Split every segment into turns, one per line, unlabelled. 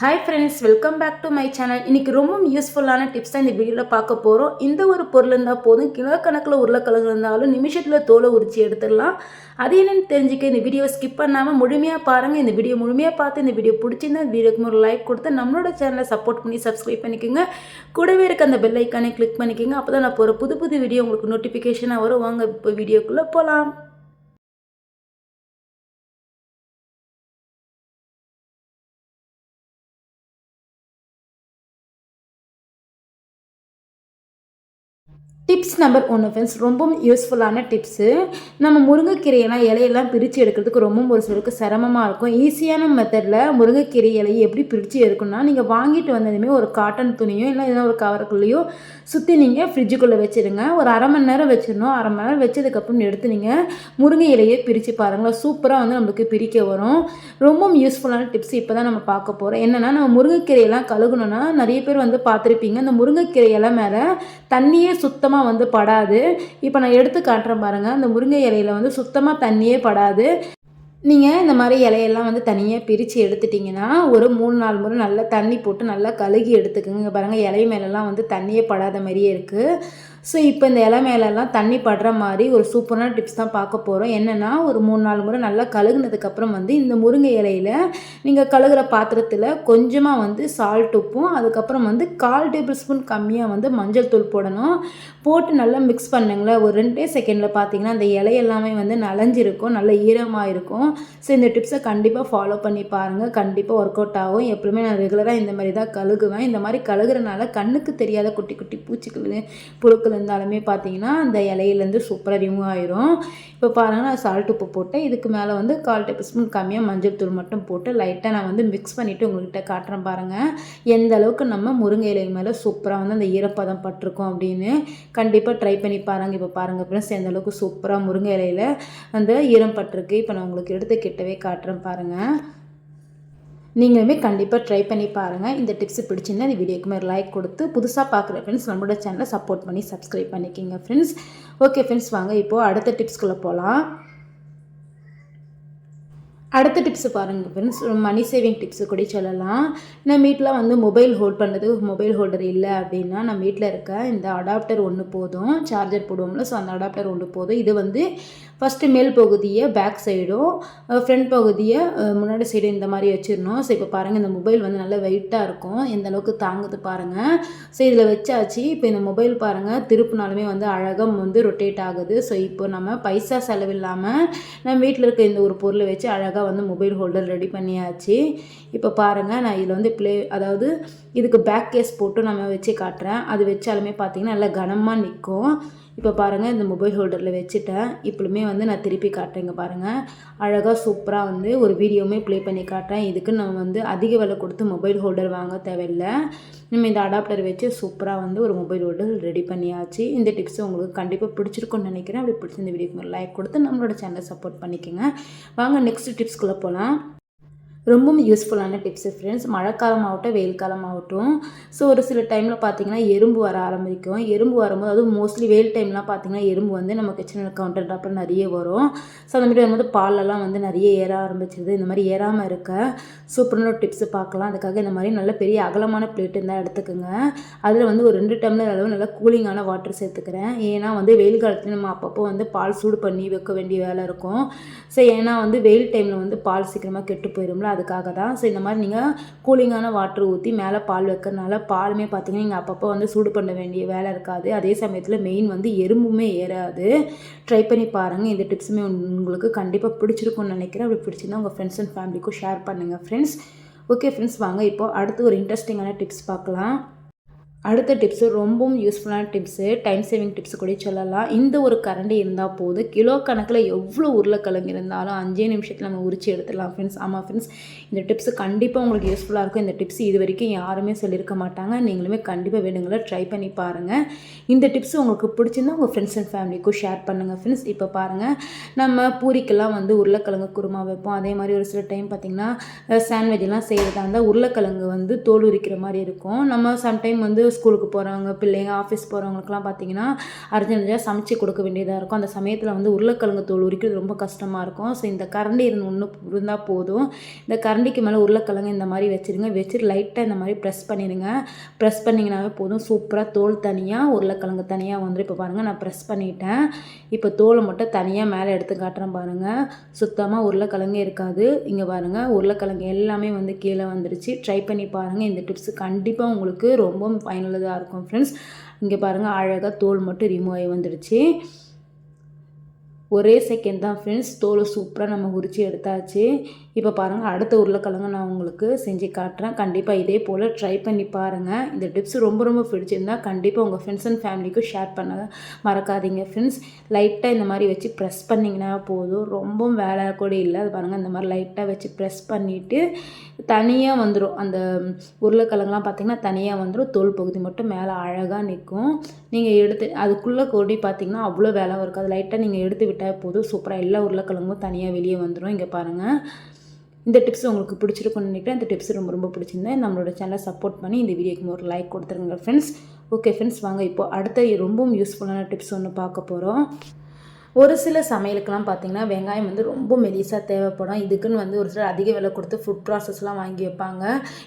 Hi friends welcome back to my channel இன்னைக்கு ரொம்ப யூஸ்ஃபுல்லான டிப்ஸ் தான் இந்த வீடியோவில் பார்க்க போகிறோம் இந்த ஒரு பொருள் இருந்தால் போதும். கிலோ கணக்கில் உருளைக்கிழங்கு இருந்தாலும் நிமிஷத்தில் தோலை உரித்து எடுத்துடலாம். அது என்னென்னு தெரிஞ்சுக்க இந்த வீடியோ ஸ்கிப் பண்ணாமல் முழுமையாக பாருங்கள் இந்த வீடியோ முழுமையாக பார்த்து இந்த வீடியோ பிடிச்சிருந்தா வீடியோக்கு ஒரு லைக் கொடுத்து நம்மளோட சேனலை சப்போர்ட் பண்ணி சப்ஸ்கிரைப் பண்ணிக்கோங்க. கூடவே இருக்க அந்த பெல் ஐக்கானே கிளிக் பண்ணிக்கோங்க. அப்போ தான் நான் போகிற புது புது வீடியோ உங்களுக்கு நோட்டிஃபிகேஷனாக வரும். வாங்க இப்போ வீடியோக்குள்ளே போகலாம் டிப்ஸ் நம்பர் ஒன்று ஃப்ரெண்ட்ஸ் ரொம்பவும் யூஸ்ஃபுல்லான டிப்ஸு நம்ம முருங்கைக்கீரையெல்லாம் இலையெல்லாம் பிரித்து எடுக்கிறதுக்கு ரொம்பவும் ஒரு சிலருக்கு சிரமமாக இருக்கும். ஈஸியான மெத்தடில் முருங்கைக்கீரை இலையை எப்படி பிரித்து எடுக்கணும்னா நீங்கள் வாங்கிட்டு வந்ததுமே ஒரு காட்டன் துணியோ இல்லை ஏதோ ஒரு கவருக்குள்ளேயோ சுற்றி நீங்கள் ஃப்ரிட்ஜுக்குள்ளே வச்சுருங்க. ஒரு அரை மணி நேரம் வச்சிடணும். அரை மணி நேரம் வச்சதுக்கப்புறம் எடுத்து நீங்கள் முருங்கை இலையை பிரித்து பாருங்களேன். சூப்பராக வந்து நம்மளுக்கு பிரிக்க வரும். ரொம்பவும் யூஸ்ஃபுல்லான டிப்ஸ் இப்போ தான் நம்ம பார்க்க போகிறோம் என்னென்னா நம்ம முருங்கைக்கீரையெல்லாம் கழுகணும்னா நிறைய பேர் வந்து பார்த்துருப்பீங்க. அந்த முருங்கைக்கீரை இலை மேலே தண்ணியே சுத்தமாக வந்து படாது. இப்போ நான் எடுத்து காட்டுறேன் பாருங்கள் அந்த முருங்கை இலையில வந்து சுத்தமாக தண்ணியே படாது. நீங்கள் இந்த மாதிரி இலையெல்லாம் வந்து தனியாக பிரித்து எடுத்துட்டிங்கன்னா ஒரு மூணு நாலு முறை நல்லா தண்ணி போட்டு நல்லா கழுகி எடுத்துக்கோங்க பாருங்கள் இலை மேலெல்லாம் வந்து தண்ணியே படாத மாதிரியே இருக்குது ஸோ இப்போ இந்த இலை மேலெல்லாம் தண்ணி படுற மாதிரி ஒரு சூப்பரான டிப்ஸ் தான் பார்க்க போகிறோம் என்னென்னா ஒரு மூணு நாலு முறை நல்லா கழுகுனதுக்கப்புறம் வந்து இந்த முருங்கை இலையில் நீங்கள் கழுகுற பாத்திரத்தில் கொஞ்சமாக வந்து சால்ட் உப்பும் அதுக்கப்புறம் வந்து கால் டேபிள் ஸ்பூன் கம்மியாக வந்து மஞ்சள் தூள் போடணும். போட்டு நல்லா மிக்ஸ் பண்ணுங்களேன். ஒரு ரெண்டே செகண்டில் பார்த்தீங்கன்னா அந்த இலையெல்லாமே வந்து நனைஞ்சிருக்கும் நல்ல ஈரமாக இருக்கும். ஸோ இந்த டிப்ஸை கண்டிப்பாக ஃபாலோ பண்ணி பாருங்கள் கண்டிப்பாக ஒர்க் அவுட் ஆகும். எப்பவுமே நான் ரெகுலராக இந்த மாதிரி தான் கழுகுவேன். இந்த மாதிரி கழுகுறனால கண்ணுக்கு தெரியாத குட்டி குட்டி பூச்சிகள் புழுக்கள் இருந்தாலுமே பார்த்தீங்கன்னா அந்த இலையிலேருந்து சூப்பராக ரிமூவ் ஆயிரும். இப்போ பாருங்கள் நான் சால்ட் உப்பு போட்டேன். இதுக்கு மேலே வந்து கால் டேபிள் ஸ்பூன் கம்மியாக மஞ்சள் தூள் மட்டும் போட்டு லைட்டாக நான் வந்து மிக்ஸ் பண்ணிவிட்டு உங்கள்கிட்ட காட்டுறேன் பாருங்கள் எந்த அளவுக்கு நம்ம முருங்கை இலை மேலே சூப்பராக வந்து அந்த ஈரப்பதம் பட்டிருக்கோம் அப்படின்னு கண்டிப்பாக ட்ரை பண்ணி பாருங்கள் இப்போ பாருங்கள் ஃப்ரெண்ட்ஸ் எந்த அளவுக்கு சூப்பராக முருங்கை இலையில் அந்த ஈரம் பட்டிருக்கு. இப்போ நான் உங்களுக்கு எடுத்து கிட்டவே காட்டுறேன் பாருங்கள் நீங்களுமே கண்டிப்பாக ட்ரை பண்ணி பாருங்கள் இந்த டிப்ஸ் பிடிச்சிருந்தா இந்த வீடியோக்கு மேலே லைக் கொடுத்து புதுசாக பார்க்குற ஃப்ரெண்ட்ஸ் நம்மளோட சேனலை சப்போர்ட் பண்ணி சப்ஸ்கிரைப் பண்ணிக்கிங்க ஃப்ரெண்ட்ஸ் ஓகே ஃப்ரெண்ட்ஸ் வாங்க இப்போது அடுத்த டிப்ஸ்குள்ளே போகலாம் அடுத்த டிப்ஸு பாருங்கள் ஃப்ரெண்ட்ஸ் மணி சேவிங் டிப்ஸு கூட சொல்லலாம். நம்ம வீட்டில் வந்து மொபைல் ஹோல்ட் பண்ணுறது மொபைல் ஹோல்டர் இல்லை அப்படின்னா நம்ம வீட்டில் இருக்க இந்த அடாப்டர் ஒன்று போதும். சார்ஜர் போடுவோம்ல ஸோ அந்த அடாப்டர் ஒன்று போதும். இது வந்து ஃபஸ்ட்டு மேல் பகுதியை பேக் சைடும் ஃப்ரண்ட் பகுதியை முன்னாடி சைடு இந்த மாதிரி வச்சிடணும். ஸோ இப்போ பாருங்கள் இந்த மொபைல் வந்து நல்லா வெயிட்டாக இருக்கும். எந்த அளவுக்கு தாங்குது பாருங்கள் ஸோ இதில் வச்சாச்சு. இப்போ இந்த மொபைல் பாருங்கள் திருப்பினாலுமே வந்து அழகம் வந்து ரொட்டேட் ஆகுது. ஸோ இப்போ நம்ம பைசா செலவில்லாமல் நம்ம வீட்டில் இருக்க இந்த ஒரு பொருளை வச்சு அழகாக வந்து மொபைல் ஹோல்டர் ரெடி பண்ணியாச்சு. இப்போ பாருங்கள் நான் இதில் வந்து ப்ளே அதாவது இதுக்கு பேக் கேஸ் போட்டு நம்ம வச்சு காட்டுறேன். அது வச்சாலுமே பார்த்தீங்கன்னா நல்லா கனமாக நிற்கும் இப்போ பாருங்கள் இந்த மொபைல் ஹோல்டரில் வச்சுட்டேன். இப்போலுமே வந்து நான் திருப்பி காட்டுறேங்க பாருங்கள் அழகாக சூப்பராக வந்து ஒரு வீடியோவுமே ப்ளே பண்ணி காட்டுறேன். இதுக்கு நம்ம வந்து அதிக விலை கொடுத்து மொபைல் ஹோல்டர் வாங்க தேவையில்லை. நம்ம இந்த அடாப்டர் வச்சு சூப்பராக வந்து ஒரு மொபைல் ஓட்டு ரெடி பண்ணியாச்சு. இந்த டிப்ஸ் உங்களுக்கு கண்டிப்பாக பிடிச்சிருக்கும்னு நினைக்கிறேன். அப்படி பிடிச்சிருந்த இந்த வீடியோக்கு லைக் கொடுத்து நம்மளோட சேனலை சப்போர்ட் பண்ணிக்கோங்க. வாங்க நெக்ஸ்ட் டிப்ஸ்குள்ளே போகலாம் ரொம்பவும் யூஸ்ஃபுல்லான டிப்ஸு ஃப்ரெண்ட்ஸ் மழைக்காலம் ஆகட்டும் வெயில் காலம் ஆகட்டும் ஸோ ஒரு சில டைமில் பார்த்தீங்கன்னா எறும்பு வர ஆரம்பிக்கும். எறும்பு வரும்போது அதுவும் மோஸ்ட்லி வெயில் டைம்லாம் பார்த்தீங்கன்னா எறும்பு வந்து நம்ம கிச்சனில் கவுண்டர் டாப்பில் நிறைய வரும். ஸோ அந்த மாதிரி வரும்போது பாலெல்லாம் வந்து நிறைய ஏற ஆரம்பிச்சிருது. இந்த மாதிரி ஏறாமல் இருக்க. சூப்பரான ஒரு டிப்ஸு பார்க்கலாம் அதுக்காக இந்த மாதிரி நல்ல பெரிய அகலமான பிளேட் இருந்தால் எடுத்துக்கோங்க. அதில் வந்து ஒரு ரெண்டு டம்ளர் அளவு நல்லா கூலிங்கான வாட்டர் சேர்த்துக்கிறேன். ஏன்னா வந்து வெயில் காலத்தில் நம்ம அப்பப்போ வந்து பால் சூடு பண்ணி வைக்க வேண்டிய வேலை இருக்கும். ஸோ ஏன்னா வந்து வெயில் டைமில் வந்து பால் சீக்கிரமாக கெட்டு போயிடும்ல அதுக்காக தான் ஸோ இந்த மாதிரி நீங்கள் கூலிங்கான வாட்டர் ஊற்றி மேலே பால் வைக்கிறதுனால பாலுமே பார்த்தீங்கன்னா நீங்கள் அப்பப்போ வந்து சூடு பண்ண வேண்டிய வேலை இருக்காது. அதே சமயத்தில் மெயின் வந்து எறும்புமே ஏறாது. ட்ரை பண்ணி பாருங்கள் இந்த டிப்ஸுமே உங்களுக்கு கண்டிப்பாக பிடிச்சிருக்கும்னு நினைக்கிறேன். அப்படி பிடிச்சிருந்தா உங்கள் ஃப்ரெண்ட்ஸ் அண்ட் ஃபேமிலிக்கும் ஷேர் பண்ணுங்கள் ஃப்ரெண்ட்ஸ் ஓகே ஃப்ரெண்ட்ஸ் வாங்க. இப்போ அடுத்து ஒரு இன்ட்ரெஸ்டிங்கான டிப்ஸ் பார்க்கலாம். அடுத்த டிப்ஸு ரொம்பவும் யூஸ்ஃபுல்லான டிப்ஸு டைம் சேவிங் டிப்ஸ் கூட சொல்லலாம். இந்த ஒரு கரண்டி இருந்தால் போதும். கிலோ கணக்கில் எவ்வளோ உருளைக்கிழங்கு இருந்தாலும் அஞ்சே நிமிஷத்தில் நம்ம உரிச்சு எடுத்துடலாம் ஃப்ரெண்ட்ஸ் ஆமாம் ஃப்ரெண்ட்ஸ் இந்த டிப்ஸு கண்டிப்பாக உங்களுக்கு யூஸ்ஃபுல்லாக இருக்கும். இந்த டிப்ஸ் இது வரைக்கும் யாருமே சொல்லியிருக்க மாட்டாங்க. நீங்களுமே கண்டிப்பாக வேணுங்களை ட்ரை பண்ணி பாருங்கள் இந்த டிப்ஸ் உங்களுக்கு பிடிச்சிருந்தா உங்கள் ஃப்ரெண்ட்ஸ் அண்ட் ஃபேமிலிக்கும் ஷேர் பண்ணுங்கள் ஃப்ரெண்ட்ஸ் இப்போ பாருங்கள் நம்ம பூரிக்கெல்லாம் வந்து உருளைக்கிழங்கு குருமா வைப்போம். அதே மாதிரி ஒரு சில டைம் பார்த்திங்கன்னா சாண்ட்விச் எல்லாம் செய்கிறதா இருந்தால் உருளைக்கிழங்கு வந்து தோல் உரிக்கிற மாதிரி இருக்கும். நம்ம சம்டைம் வந்து ஸ்கூலுக்கு போகிறவங்க பிள்ளைங்க ஆஃபீஸ் போகிறவங்களுக்குலாம் பார்த்தீங்கன்னா அர்ஜென்ட்டாக சமைச்சு கொடுக்க வேண்டியதாக இருக்கும். அந்த சமயத்தில் வந்து உருளைக்கிழங்கு தோல் உரிக்கிறது ரொம்ப கஷ்டமாக இருக்கும். ஸோ இந்த கரண்டி இருந்து ஒன்று இருந்தால் போதும். இந்த கரண்டிக்கு மேலே உருளைக்கிழங்கு இந்த மாதிரி வச்சுருங்க. வச்சுட்டு லைட்டாக இந்த மாதிரி ப்ரெஸ் பண்ணிடுங்க ப்ரெஸ் பண்ணிங்கனாவே போதும். சூப்பராக தோல் தனியாக உருளைக்கிழங்கு தனியாக வந்துடும் இப்போ பாருங்கள் நான் ப்ரெஸ் பண்ணிட்டேன். இப்போ தோலை மட்டும் தனியாக மேலே எடுத்து காட்டுறேன் பாருங்கள் சுத்தமாக உருளைக்கிழங்கு இருக்காது. இங்கே பாருங்கள் உருளைக்கிழங்கு எல்லாமே வந்து கீழே வந்துடுச்சு ட்ரை பண்ணி பாருங்கள் இந்த டிப்ஸ் கண்டிப்பாக உங்களுக்கு ரொம்ப பயனுள்ளதாக இருக்கும் ஃப்ரெண்ட்ஸ் இங்கே பாருங்கள் அழகாக தோல் மட்டும் ரிமூவ் ஆகி வந்துடுச்சு. ஒரே செகண்ட் தான் ஃப்ரெண்ட்ஸ் தோலை சூப்பராக நம்ம உரித்து எடுத்தாச்சு. இப்போ பாருங்கள் அடுத்த உருளைக்கிழங்கு நான் உங்களுக்கு செஞ்சு காட்டுறேன். கண்டிப்பாக இதே போல் ட்ரை பண்ணி பாருங்கள் இந்த டிப்ஸ் ரொம்ப ரொம்ப பிடிச்சிருந்தா கண்டிப்பாக உங்கள் ஃப்ரெண்ட்ஸ் அண்ட் ஃபேமிலிக்கும் ஷேர் பண்ண மறக்காதீங்க ஃப்ரெண்ட்ஸ் லைட்டாக இந்த மாதிரி வச்சு ப்ரெஸ் பண்ணிங்கன்னா போதும். ரொம்ப வேலை கூட இல்லை. அது பாருங்கள் இந்த மாதிரி லைட்டாக வச்சு ப்ரெஸ் பண்ணிவிட்டு தனியாக வந்துடும் அந்த உருளைக்கிழங்குலாம் பார்த்திங்கன்னா தனியாக வந்துடும் தோல் பகுதி மட்டும் மேலே அழகாக நிற்கும் நீங்கள் எடுத்து அதுக்குள்ளே கொடி பார்த்திங்கன்னா அவ்வளோ வேலை இருக்காது. லைட்டாக நீங்கள் எடுத்து விட்டால் போதும். சூப்பராக எல்லா உருளைக்கிழங்கும் தனியாக வெளியே வந்துடும் இங்கே பாருங்கள் இந்த டிப்ஸ் உங்களுக்கு பிடிச்சிருக்குன்னு நினைக்கிறேன். இந்த டிப்ஸ் ரொம்ப ரொம்ப பிடிச்சிருந்தேன் நம்மளோட சேனலை சப்போர்ட் பண்ணி இந்த வீடியோக்கு ஒரு லைக் கொடுத்துருங்க ஃப்ரெண்ட்ஸ் ஓகே ஃப்ரெண்ட்ஸ் வாங்க இப்போ அடுத்த ரொம்பவும் யூஸ்ஃபுல்லான டிப்ஸ் ஒன்று பார்க்க போகிறோம் ஒரு சில சமையலுக்கெல்லாம் பார்த்திங்கன்னா வெங்காயம் வந்து ரொம்ப மெலிசாக தேவைப்படும். இதுக்குன்னு வந்து ஒரு சிலர் அதிக விலை கொடுத்து ஃபுட் ப்ராசஸ்லாம் வாங்கி வைப்பாங்க.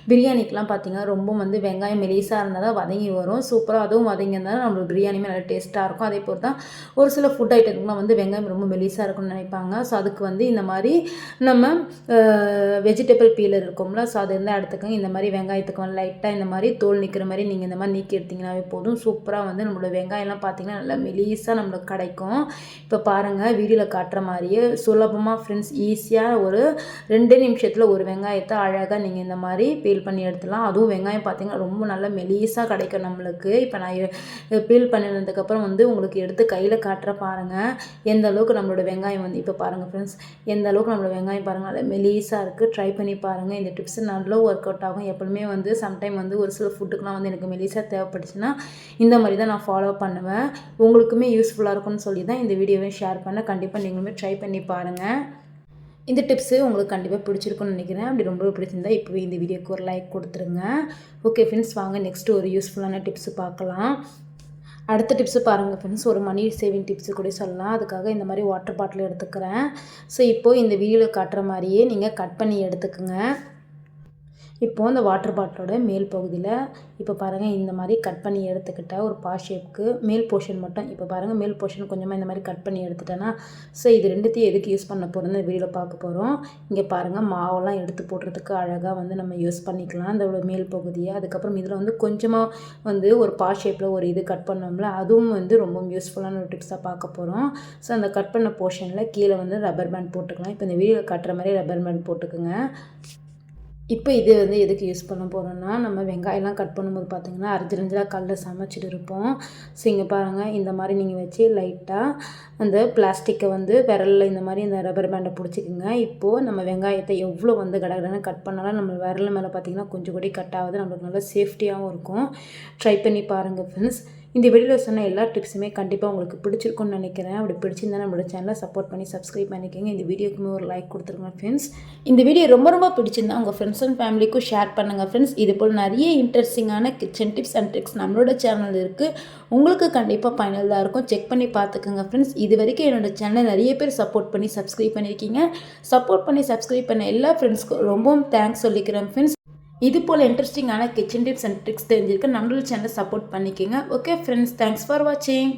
பிரியாணிக்கெலாம் பார்த்திங்கன்னா ரொம்ப வந்து வெங்காயம் மெலிசாக இருந்தால் தான் வதங்கி வரும். சூப்பராக அதுவும் வதங்கி இருந்தால் நம்மளுக்கு பிரியாணியுமே நல்லா டேஸ்ட்டாக இருக்கும். அதே போல் தான் ஒரு சில ஃபுட் ஐட்டத்துக்குலாம் வந்து வெங்காயம் ரொம்ப மெலிசாக இருக்கும்னு நினைப்பாங்க. ஸோ அதுக்கு வந்து இந்த மாதிரி நம்ம வெஜிடபிள் பீலர் இருக்கும்ல. ஸோ அது இருந்தால் எடுத்துக்கோங்க. இந்த மாதிரி வெங்காயத்துக்கு வந்து லைட்டாக இந்த மாதிரி தோல் நிற்கிற மாதிரி நீங்கள் இந்த மாதிரி நீக்கி எடுத்திங்கனாவே போதும். சூப்பராக வந்து நம்மளோட வெங்காயம்லாம் பார்த்திங்கன்னா நல்லா மெலிசாக நம்மளுக்கு கிடைக்கும். இப்போ பாருங்கள் வீடியோவில் காட்டுற மாதிரியே சுலபமாக ஃப்ரெண்ட்ஸ் ஈஸியாக ஒரு ரெண்டு நிமிஷத்தில் ஒரு வெங்காயத்தை அழகாக நீங்கள் இந்த மாதிரி பீல் பண்ணி எடுத்துலாம் அதுவும் வெங்காயம் பார்த்திங்கன்னா ரொம்ப நல்லா மெலீஸாக கிடைக்கும் நம்மளுக்கு. இப்போ நான் பீல் பண்ணினதுக்கப்புறம் வந்து உங்களுக்கு எடுத்து கையில் காட்டுற பாருங்கள் எந்த அளவுக்கு நம்மளோட வெங்காயம் வந்து இப்போ பாருங்கள் ஃப்ரெண்ட்ஸ் எந்த அளவுக்கு நம்மளோட வெங்காயம் பாருங்கள் நல்லா மெலீஸாக இருக்குது ட்ரை பண்ணி பாருங்கள் இந்த டிப்ஸ் நல்லா ஒர்க் அவுட் ஆகும். எப்பவுமே வந்து சம்டைம் வந்து ஒரு சில ஃபுட்டுக்கெலாம் வந்து எனக்கு மெலீஸாக தேவைப்பட்டுச்சுன்னா இந்த மாதிரி தான் நான் ஃபாலோ பண்ணுவேன். உங்களுக்குமே யூஸ்ஃபுல்லாக இருக்கும்னு சொல்லி தான் இந்த வீடியோ வீடியோவை ஷேர் பண்ண கண்டிப்பாக நீங்களுமே ட்ரை பண்ணி பாருங்கள் இந்த டிப்ஸு உங்களுக்கு கண்டிப்பாக பிடிச்சிருக்குன்னு நினைக்கிறேன். அப்படி ரொம்ப பிடிச்சிருந்தா இப்போவே இந்த வீடியோக்கு ஒரு லைக் கொடுத்துருங்க. ஓகே ஃப்ரெண்ட்ஸ் வாங்க நெக்ஸ்ட்டு ஒரு யூஸ்ஃபுல்லான டிப்ஸு பார்க்கலாம். அடுத்த டிப்ஸு பாருங்கள் ஃப்ரெண்ட்ஸ் ஒரு மணி சேவிங் டிப்ஸு கூட சொல்லலாம். அதுக்காக இந்த மாதிரி வாட்டர் பாட்டில் எடுத்துக்கிறேன். ஸோ இப்போது இந்த வீடியோவில் காட்டுற மாதிரியே நீங்கள் கட் பண்ணி எடுத்துக்கோங்க. இப்போது அந்த வாட்டர் பாட்டிலோட மேல் பகுதியில் இப்போ பாருங்கள் இந்த மாதிரி கட் பண்ணி எடுத்துக்கிட்டால் ஒரு பா ஷேப்க்கு மேல் போர்ஷன் மட்டும் இப்போ பாருங்கள் மேல் போர்ஷன் கொஞ்சமாக இந்த மாதிரி கட் பண்ணி எடுத்துட்டேன்னா ஸோ இது ரெண்டுத்தையும் எதுக்கு யூஸ் பண்ண போகிறோம்னு வீடியோவில் பார்க்க போகிறோம் இங்கே பாருங்கள் மாவெல்லாம் எடுத்து போடுறதுக்கு அழகாக வந்து நம்ம யூஸ் பண்ணிக்கலாம். அதோட மேல் பகுதியை அதுக்கப்புறம் இதில் வந்து கொஞ்சமாக வந்து ஒரு பா ஷேப்பில் ஒரு இது கட் பண்ணோம்ல அதுவும் வந்து ரொம்ப யூஸ்ஃபுல்லான ஒரு டிப்ஸாக பார்க்க போகிறோம் ஸோ அந்த கட் பண்ண போர்ஷனில் கீழே வந்து ரப்பர் பேண்ட் போட்டுக்கலாம். இப்போ இந்த வீடியோவில் கட்டுற மாதிரி ரப்பர் பேண்ட் போட்டுக்கோங்க. இப்போ இது வந்து எதுக்கு யூஸ் பண்ண போகிறோன்னா நம்ம வெங்காயம்லாம் கட் பண்ணும்போது பார்த்திங்கன்னா அரிஞ்சு கல்லில் சமைச்சிட்டு இருப்போம். ஸோ இங்கே பாருங்கள் இந்த மாதிரி நீங்கள் வச்சு லைட்டாக அந்த பிளாஸ்டிக்கை வந்து விரலில் இந்த மாதிரி இந்த ரப்பர் பேண்டை பிடிச்சிக்கோங்க. இப்போது நம்ம வெங்காயத்தை எவ்வளோ வந்து கடகடன்னு கட் பண்ணாலும் நம்ம விரல் மேலே பார்த்திங்கன்னா கொஞ்சம் கூட கட் ஆகுது. நம்மளுக்கு நல்லா சேஃப்டியாகவும் இருக்கும். ட்ரை பண்ணி பாருங்கள் ஃப்ரெண்ட்ஸ் இந்த வீடியோவில் சொன்ன எல்லா டிப்ஸுமே கண்டிப்பாக உங்களுக்கு பிடிச்சிருக்கும்னு நினைக்கிறேன். அப்படி பிடிச்சிருந்தா நம்மளோட சேனலை சப்போர்ட் பண்ணி சப்ஸ்கிரைப் பண்ணிக்கோங்க. இந்த வீடியோக்குமே ஒரு லைக் கொடுத்துருங்க ஃப்ரெண்ட்ஸ் இந்த வீடியோ ரொம்ப ரொம்ப பிடிச்சிருந்தா உங்கள் ஃப்ரெண்ட்ஸ் அண்ட் ஃபேமிலிக்கும் ஷேர் பண்ணுங்கள் ஃப்ரெண்ட்ஸ் இது போல் நிறைய இன்ட்ரெஸ்டிங்கான கிச்சன் டிப்ஸ் அண்ட் ட்ரிக்ஸ் நம்மளோட சேனல் இருக்குது உங்களுக்கு கண்டிப்பாக பயனுள்ளதாக இருக்கும். செக் பண்ணி பார்த்துக்கோங்க ஃப்ரெண்ட்ஸ் இது வரைக்கும் என்னோடய சேனலை நிறைய பேர் சப்போர்ட் பண்ணி சப்ஸ்கிரைப் பண்ணியிருக்கீங்க சப்போர்ட் பண்ணி சப்ஸ்கிரைப் பண்ண எல்லா ஃப்ரெண்ட்ஸ்க்கும் ரொம்பவும் தேங்க்ஸ் சொல்லிக்கிறேன் ஃப்ரெண்ட்ஸ் இது போல் இன்ட்ரெஸ்டிங்கான கிச்சன் டிப்ஸ் அண்ட் ட்ரிக்ஸ் தெரிஞ்சிருக்கு. நம்மளோட சேனலை சப்போர்ட் பண்ணிக்கோங்க. ஓகே ஃப்ரெண்ட்ஸ் தேங்க்ஸ் ஃபார் வாட்சிங்